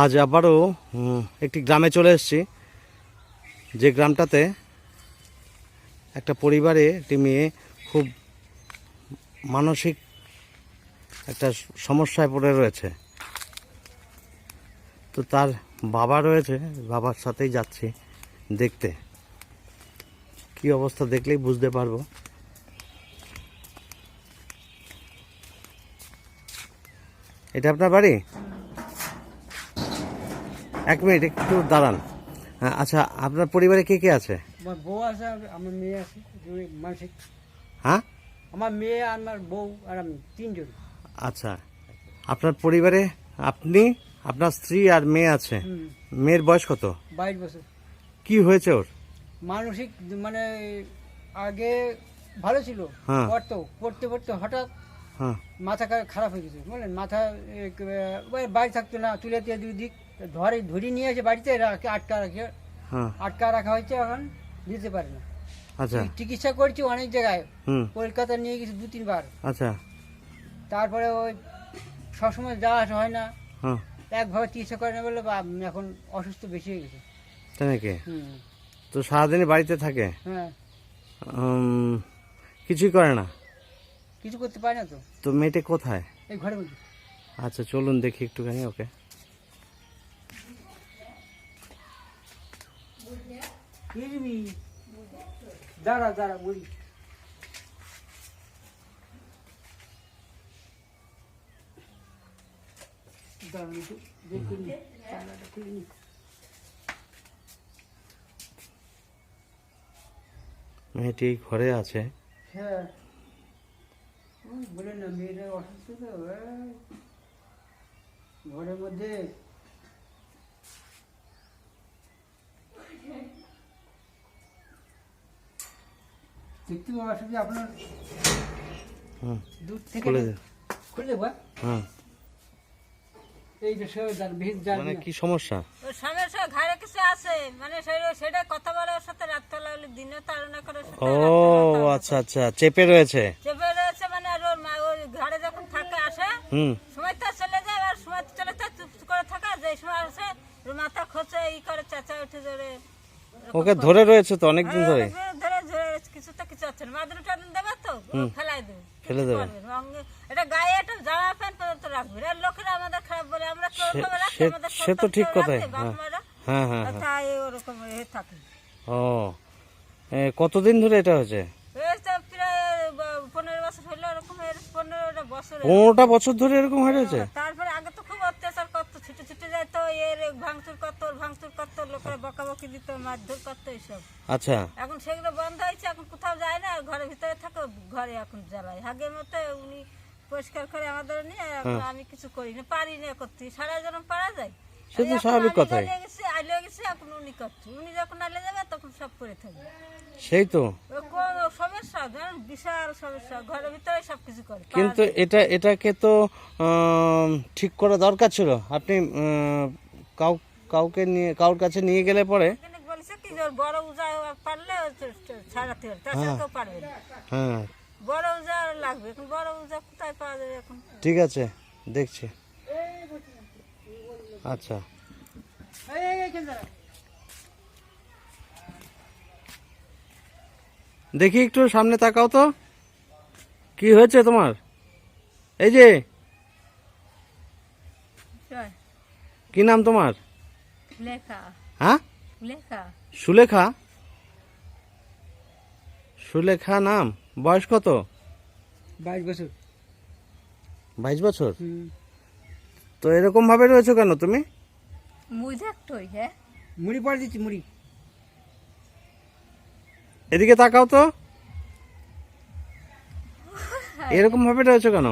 আজ আবারও একটি গ্রামে চলে এসেছি। যে গ্রামটাতে একটা পরিবারে একটি মেয়ে খুব মানসিক একটা সমস্যায় পড়ে রয়েছে। তো তার বাবা রয়েছে, বাবার সাথেই যাচ্ছি দেখতে। কি অবস্থা দেখলেই বুঝতে পারব। এটা আপনার বাড়ি? এক মিনিট একটু দাঁড়ান। হ্যাঁ, আচ্ছা আপনার পরিবারে কে কে আছে? আমার বউ আছে আমার মেয়ে আছে দুই মানসিক হ্যাঁ? আমার মেয়ে আর আমার বউ আর আমি তিনজন। আচ্ছা আপনার পরিবারে আপনি আপনার স্ত্রী আর মেয়ে আছে। মেয়ের বয়স কত? বাইশ বছর। কি হয়েছে ওর? মানসিক মানে আগে ভালো ছিল হ্যাঁ। পড়তো পড়তে পড়তে হঠাৎ হ্যাঁ। মাথা খারাপ হয়ে গেছে বুঝলেন? মাথা বাড়ি থাকতো না তুলেতে দুই দিক ধরে ধরি নিয়ে এসে বাড়িতে রাখে আটকা রাখে। হ্যাঁ। আটকা রাখা হয়েছে এখন দিতে পারে না। আচ্ছা। চিকিৎসা করছি অনেক জায়গায়। কলকাতা নিয়ে গেছি দু তিনবার আচ্ছা। তারপরে ওই সবসময় যাওয়া আসা হয় না। হ্যাঁ। একভাবে চিকিৎসা করে না বলে বা এখন অসুস্থ বেশি হয়ে গেছে। তাই নাকি? হুম। তো সারাদিনই বাড়িতে থাকে? হ্যাঁ। কিছুই করে না? কিছু করতে পারে না তো। তো মেয়েটা কোথায়? এই ঘরে আচ্ছা চলুন দেখি একটুখানি ওকে। দাঁড়া দাঁড়া বলি দাঁড়া নি। মেয়েটি ঘরে আছে। হ্যাঁ। বলে না মেয়েটা অসুস্থ তো ঘরের মধ্যে দেখতে পাবো আসলে আপনার হুম দূর থেকে খুলে খুলে দেবো হ্যাঁ? হ্যাঁ। এই যে সব জান ভিড় জান মানে কি সমস্যা? ওর স্বামীর ঘরে কিছু আছে মানে সেটা কথা বলে সাথে রাত্রবেলা হলে দিনে তাড়না করে ও আচ্ছা আচ্ছা চেপে রয়েছে। চেপে রয়েছে মানে আর ওর মা ওর ঘরে যখন থাকে আসে হুম। সময় তো চলে যায় আর সময় তো চলে যায় চুপ করে থাকা যে সময় আসে ওর মাথা খোঁচে ই করে চেঁচা উঠে ধরে ওকে ধরে রয়েছে তো অনেকদিন হ্যাঁ, ধরে কিছু তো কিছু আছে না মাদুর টাদুর দেবে তো ও ফেলাই দেবে। ফেলে দেবে। এটা গায়ে একটা জামা প্যান্ট পর্যন্ত রাখবে। এর লোকেরা আমাদের খারাপ বলে আমরা সে- তো ঠিক কথাই, হ্যাঁ। হ্যাঁ হ্যাঁ তাই ওরকম এ থাকে। ও। কতদিন ধরে এটা হয়েছে? পনেরোটা বছর ধরে এরকম হয়ে রয়েছে তারপরে আগে তো খুব অত্যাচার করতো ছুটে ছুটে যেত এর ভাঙচুর করতো ভাঙচুর করতো লোকেরা বকাবকি দিত মারধর করতো এইসব আচ্ছা। এখন সেগুলো বন্ধ হয়েছে এখন কোথাও যায় না ঘরের ভিতরে থাকে ঘরে এখন জ্বালায়। মতো উনি পরিষ্কার করে আমাদের নিয়ে এখন আমি কিছু করি না পারি না করতে। সারা জন্ম পারা যায়। সে তো স্বাভাবিক কথাই। সেই তো। কিন্তু এটা এটাকে তো ঠিক করা দরকার ছিল। আপনি কাউ কাউকে নিয়ে কারোর কাছে নিয়ে গেলে পরে বড় উজা পারলে ছাড়াতে কেউ পারবে হ্যাঁ। বড় উজা লাগবে এখন বড় উজা কোথায় পাওয়া যাবে এখন? ঠিক আছে দেখছি। আচ্ছা। দেখি একটু সামনে তাকাও তো। কি হয়েছে তোমার? এই যে। কি নাম তোমার? হ্যাঁ? সুলেখা? সুলেখা নাম। বয়স কত? বাইশ বছর। বাইশ বছর? হুম। তো এরকম ভাবে রয়েছো কেন তুমি? মুই দেখতই হ্যাঁ। মুড়ি দিচ্ছি মুড়ি। এদিকে তাকাও তো। এরকম ভাবে রয়েছো কেন?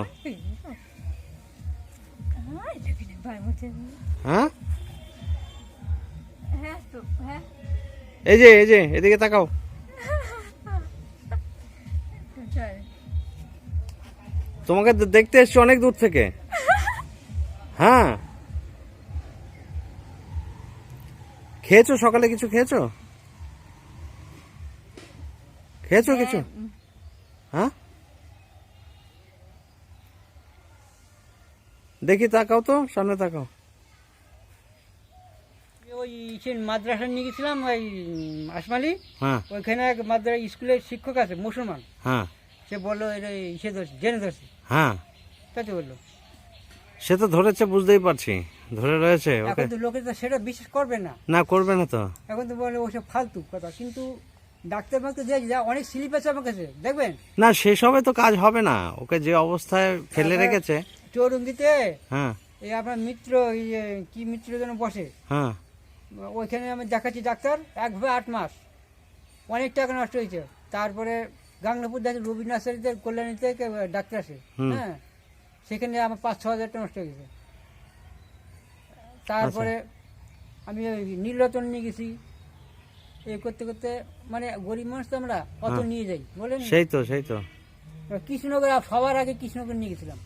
হ্যাঁ হ্যাঁ? তো হ্যাঁ। এই যে এই যে এদিকে তাকাও। তোমাকে দেখতে এসছো অনেক দূর থেকে। হ্যাঁ। খেয়েছো? সকালে কিছু খেয়েছো? খেয়েছো কিছু? হ্যাঁ। দেখি তাকাও তো সামনে তাকাও। ওই মাদ্রাসা নিয়ে গেছিলাম ওই উম, আশমালি হ্যাঁ। ওইখানে এক মাদ্রাসা স্কুলের শিক্ষক আছে মুসলমান। হ্যাঁ। সে বলল এটা ইসে ধরছে জেনে ধরছে। হ্যাঁ। তাই তো বলল। সে তো ধরেছে বুঝতেই পারছি। ধরে রয়েছে ওকে। এখন তো লোকে তো সেটা বিশ্বাস করবে না। না করবে না তো। এখন তো বলে ওসব ফালতু কথা। কিন্তু ডাক্তার মাকে দিয়েছি যা অনেক স্লিপ আছে আমার কাছে দেখবেন? না সেসবে তো কাজ হবে না। ওকে যে অবস্থায় ফেলে তারপরে- রেখেছে। চৌরঙ্গিতে হ্যাঁ। এই আপনার মিত্র এই যে কি মিত্র যেন বসে? হ্যাঁ। ওইখানে আমি দেখাচ্ছি ডাক্তার একভাবে আট মাস। অনেক টাকা নষ্ট হয়েছে। তারপরে গাংনাপুর দেখে রবি নার্সারিতে কল্যাণীতে কে- ডাক্তার আছে হুম। হ্যাঁ। সেখানে আমার পাঁচ ছ হাজার টাকা নষ্ট হয়ে গেছে। তারপরে আমি ওই নীলরতন নিয়ে গেছি। এই করতে করতে মানে গরিব মানুষ তো আমরা অত হ্যাঁ। নিয়ে যাই বলেন সেই তো সেই তো। কৃষ্ণনগর সবার আগে কৃষ্ণনগর নিয়ে গেছিলাম।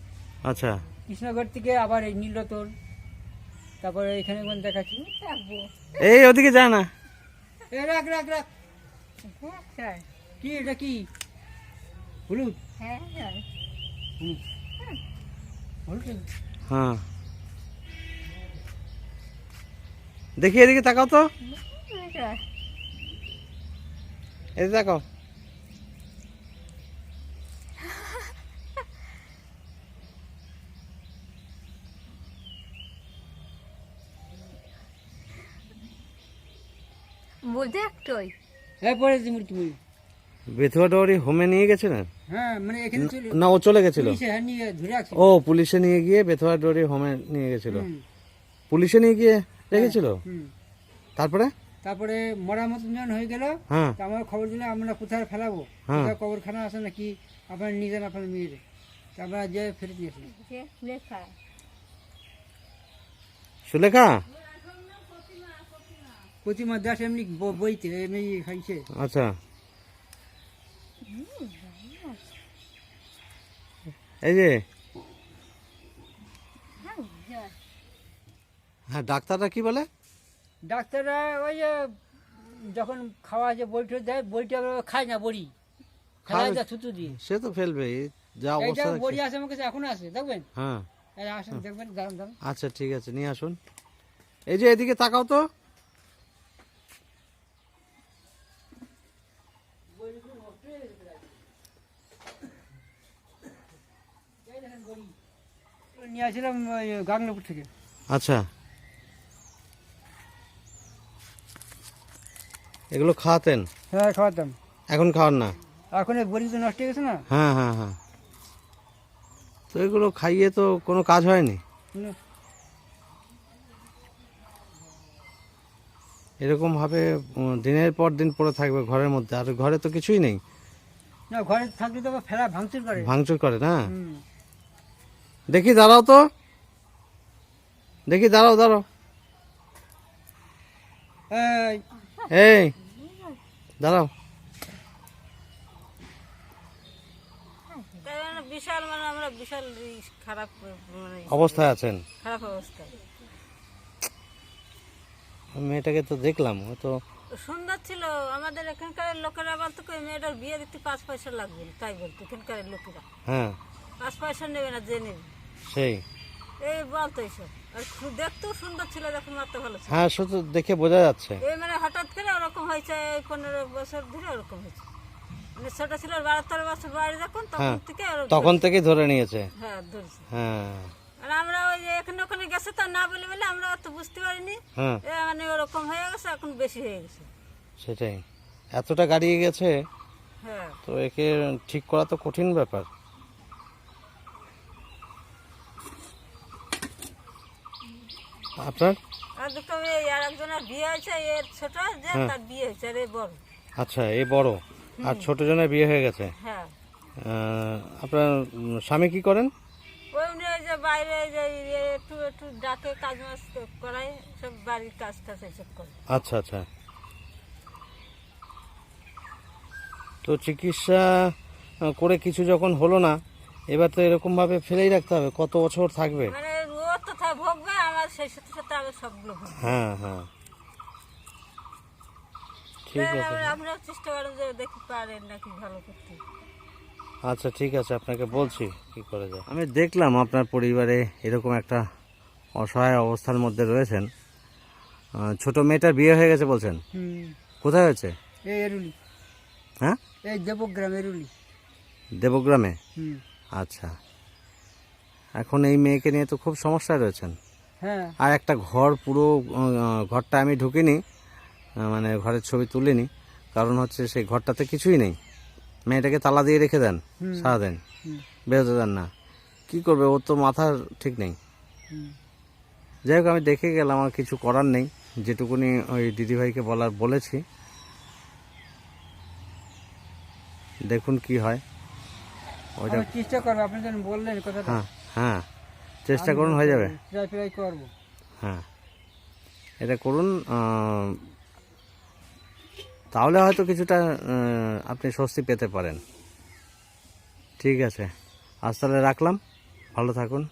আচ্ছা। কৃষ্ণনগর থেকে আবার এই নীলরতন তারপরে এখানে কোন দেখাচ্ছি? এই ওদিকে যা না। এ রাখ রাখ রাখ। হ্যাঁ কি এটা কি? হলুদ? হ্যাঁ। হলুদ। হ্যাঁ। দেখি এদিকে তাকাও তো। এদিকে তাকাও। বলতে একটাই হ্যাঁ পরে তুমি তুমি বেথুয়া ডোয়ারি হোমে নিয়ে গেছিলেন হ্যাঁ মানে এখানে চলে না ও চলে গেছিল। পুলিশে হ্যাঁ নিয়ে ধরে ও পুলিশে নিয়ে গিয়ে বেথুয়া ডোয়ারি হোমে নিয়ে গেছিল। পুলিশে নিয়ে গিয়ে রেখেছিল? তারপরে? তারপরে মরা মতন যখন হয়ে গেল। হ্যাঁ। আমার খবর দিলে আমরা কোথায় ফেলাবো? হ্যাঁ। কোথায় কবরখানা আছে নাকি? আপনারা নিয়ে যান আপনার মেয়ের আমরা যে ফেরত নিয়ে সুলেখা। প্রতিমা দাস এমনি বইতে এমনি খাইছে আচ্ছা। এই যে। হ্যাঁ ডাক্তাররা কি বলে? ডাক্তাররা ওই যে যখন খাওয়া যে বইটা দেয় বইটা খায় না বড়ি। খাবে- যায় থুতু দিয়ে। সে তো ফেলবে যা অবস্থা বড়ি। আছে আমার কাছে এখনও আছে দেখবেন? হ্যাঁ। এই আসেন দেখবেন দাঁড়ান দাঁড়ান। আচ্ছা ঠিক আছে নিয়ে আসুন। এই যে এদিকে তাকাও তো। নিয়ে আসছিলাম গাংনাপুর থেকে। আচ্ছা। এগুলো খাওয়াতেন? হ্যাঁ খাওয়াতাম। এখন খাওয়ান না? এখন বড়ি তো নষ্ট হয়ে গেছে না? হ্যাঁ হ্যাঁ হ্যাঁ। তো এগুলো খাইয়ে তো কোনো কাজ হয়নি? না, এরকম ভাবে দিনের পর দিন পড়ে থাকবে ঘরের মধ্যে। আর ঘরে তো কিছুই নেই। না ঘরে থাকলে তো ফেলা ভাঙচুর করে। ভাঙচুর করে না? হুম। দেখি দাঁড়াও তো। দেখি দাঁড়াও দাঁড়াও। এই, এই দাঁড়াও। বিশাল মানে আমরা বিশাল খারাপ মানে অবস্থায় আছেন। খারাপ অবস্থা মেয়েটাকে তো দেখলাম তো সুন্দর ছিল। আমাদের এখানকার লোকেরা বলতো মেয়েটার বিয়ে দিতে পাঁচ পয়সা লাগবে তাই বলতো এখানকার লোকেরা। হ্যাঁ। পাঁচ পয়সা নেবে না যে নেবে সেই। এই বলতো এইসব আর দেখতেও সুন্দর ছিল ভালো ছিল। হ্যাঁ শুধু দেখে বোঝা যাচ্ছে। এই মানে হঠাৎ করে ওরকম হয়েছে এই পনেরো বছর ধরে ওরকম হয়েছে। মানে ছোট ছিল বারো তেরো বছর বাড়ি যখন তখন হ্যাঁ, থেকে তখন থেকেই ধরে নিয়েছে। হ্যাঁ ধরেছে। হ্যাঁ। আর আমরা ওই যে এখানে ওখানে গেছে তো না বলে বলে আমরা অত বুঝতে পারিনি। হ্যাঁ। মানে ওরকম হয়ে গেছে এখন বেশি হয়ে গেছে। সেটাই। এতটা গাড়িয়ে গেছে হ্যাঁ। তো একে ঠিক করা তো কঠিন ব্যাপার। আপনার? আর দুটো এই আর একজনের বিয়ে হয়েছে এর ছোট যে হ্যাঁ। তার বিয়ে হয়েছে আর এ বড়। আচ্ছা আর ছোট জনের বিয়ে হয়ে গেছে? হ্যাঁ। আপনার স্বামী কি করেন? ওই উনি ওই যে বাইরে যে একটু একটু ডাকে কাজ মাজ করায় সব বাড়ির কাজ টাজ এসব করে। আচ্ছা আচ্ছা। তো চিকিৎসা করে কিছু যখন হলো না এবার তো এরকম ভাবে ফেলেই রাখতে হবে। কত বছর থাকবে? মানে ও তো তা ভোগবে আমার সেই সাথে সাথে আমি সবগুলো ভোগবো হ্যাঁ হ্যাঁ। ঠিক আছে। আমরাও চেষ্টা করেন যে দেখি পারেন নাকি ভালো করতে। আচ্ছা ঠিক আছে আপনাকে বলছি কি করে যায়। আমি দেখলাম আপনার পরিবারে এরকম একটা অসহায় অবস্থার মধ্যে রয়েছেন। ছোট মেয়েটার বিয়ে হয়ে গেছে বলছেন। কোথায় হয়েছে? এই এরুলি। হ্যাঁ? এই দেবগ্রাম এরুলি। দেবগ্রামে? আচ্ছা। এখন এই মেয়েকে নিয়ে তো খুব সমস্যায় রয়েছেন। আর একটা ঘর পুরো ঘরটা আমি ঢুকিনি মানে ঘরের ছবি তুলিনি কারণ হচ্ছে সেই ঘরটাতে কিছুই নেই। মেয়েটাকে তালা দিয়ে রেখে দেন হুম। সারাদিন। বেরোতে দেন না। কি করবে? ওর তো মাথার ঠিক নেই। যাই হোক আমি দেখে গেলাম আমার কিছু করার নেই। যেটুকুনি ওই দিদিভাইকে বলার বলেছি। দেখুন কি হয়। ওইটা চেষ্টা করব আপনি বললেন কথাটা। হ্যাঁ হ্যাঁ। চেষ্টা করুন হয়ে যাবে। ট্রাই ট্রাই করব। হ্যাঁ। এটা করুন তাহলে হয়তো কিছুটা আপনি স্বস্তি পেতে পারেন। ঠিক আছে। আজ তাহলে রাখলাম। ভালো থাকুন।